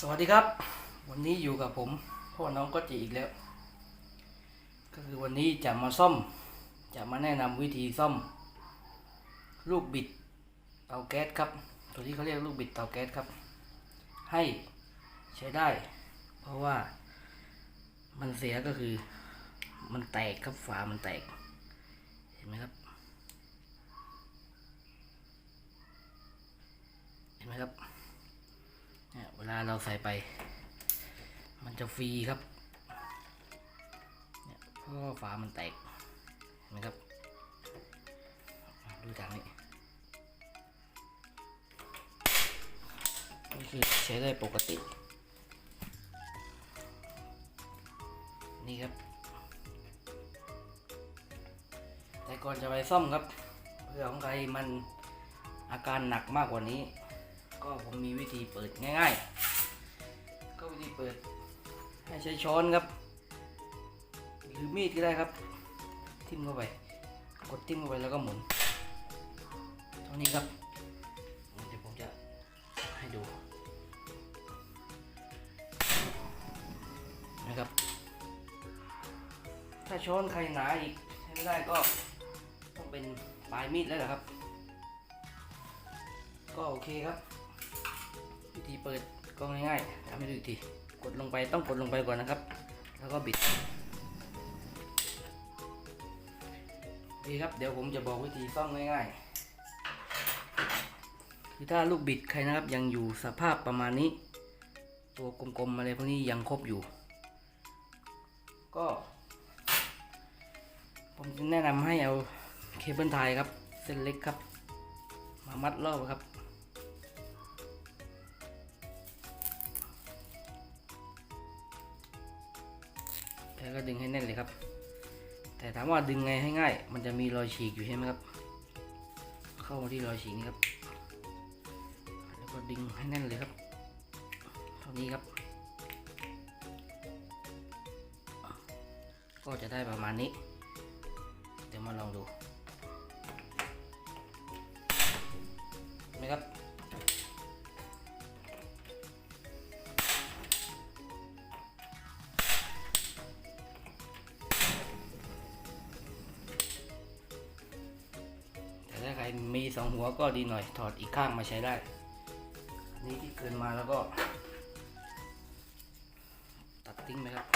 สวัสดีครับ วันนี้อยู่กับผมพ่อน้องก็จีอีกแล้ว ก็คือวันนี้จะมาซ่อม จะมาแนะนำวิธีซ่อม ลูกบิดเตาแก๊สครับ ตัวที่เขาเรียกลูกบิดเตาแก๊สครับ ให้ใช้ได้ เพราะว่ามันเสียก็คือมันแตกครับฝามันแตก เห็นไหมครับ เห็นไหมครับ ลาเราใส่ไป มันจะฟรีครับเนี่ยเพราะว่าฝามันแตกนไหมครับ ดูจากนี้นี่คือใช้ได้ปกติ นี่ครับ แต่ก่อนจะไปซ่อมครับเพื่อของใครมันอาการหนักมากกว่านี้ ก็ผมมีวิธีเปิดง่ายๆ ก็วิธีเปิด ให้ใช้ช้อนครับ หรือมีดก็ได้ครับ ทิ่มเข้าไป กดทิ่มเข้าไปแล้วก็หมุนเท่านี้ครับเดี๋ยวผมจะให้ดูนะครับ ถ้าช้อนใครหนาอีกใช้ไม่ได้ก็ต้องเป็นปลายมีดแล้วแหละครับ ก็โอเคครับ วิธีเปิดก็ง่ายๆทำให้ดูอีกทีกดลงไปต้องกดลงไปก่อนนะครับ แล้วก็บิดดีครับเดี๋ยวผมจะบอกวิธีซ่อมง่ายๆ คือถ้าลูกบิดใครนะครับยังอยู่สภาพประมาณนี้ ตัวกลมๆอะไรพวกนี้ยังครบอยู่ ก็ ผมจะแนะนำให้เอาเคเบิลไทยครับ เส้นเล็กครับ มามัดรอบครับ แล้วก็ดึงให้แน่นเลยครับ แต่ถามว่าดึงไงให้ง่าย มันจะมีรอยฉีกอยู่ใช่ไหมครับ เข้ามาที่รอยฉีกนี้ครับ แล้วก็ดึงให้แน่นเลยครับ เท่านี้ครับ ก็จะได้ประมาณนี้ เดี๋ยวมาลองดู มีสองหัวก็ดีหน่อยถอดอีกข้างมาใช้ได้ นี่ที่เกินมาแล้วก็ ตัดทิ้งไปครับ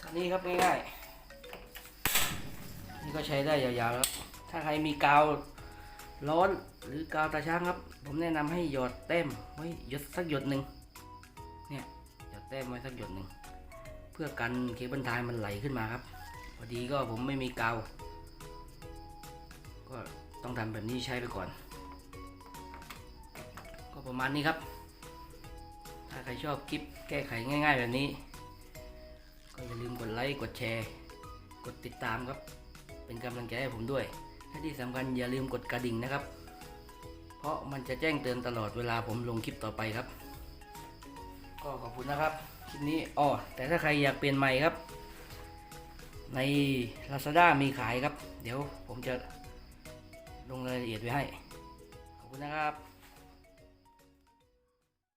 ท่านี้ครับง่ายๆ นี่ก็ใช้ได้ยาวๆแล้ว ถ้าใครมีกาวร้อนหรือกาวตาช้างครับ ผมแนะนำให้หยอดแต้มไว้หยดสักหยดหนึ่ง ต้มไว้สักหยดหนึ่งเพื่อกันเคเบิลไทยมันไหลขึ้นมาครับ พอดีก็ผมไม่มีกาว ก็ต้องทำแบบนี้ใช้ไปก่อน ก็ประมาณนี้ครับ ถ้าใครชอบคลิปแก้ไขง่ายๆแบบนี้ ก็อย่าลืมกดไลค์ กดแชร์ กดติดตามครับ เป็นกำลังใจให้ผมด้วย และที่สำคัญอย่าลืมกดกระดิ่งนะครับ เพราะมันจะแจ้งเตือนตลอดเวลาผมลงคลิปต่อไปครับ ก็ขอบคุณนะครับคลิปนี้อ๋อแต่ถ้าใครอยากเปลี่ยนใหม่ครับ ใน Lazada มีขายครับ เดี๋ยวผมจะลงรายละเอียดไว้ให้ ขอบคุณนะครับ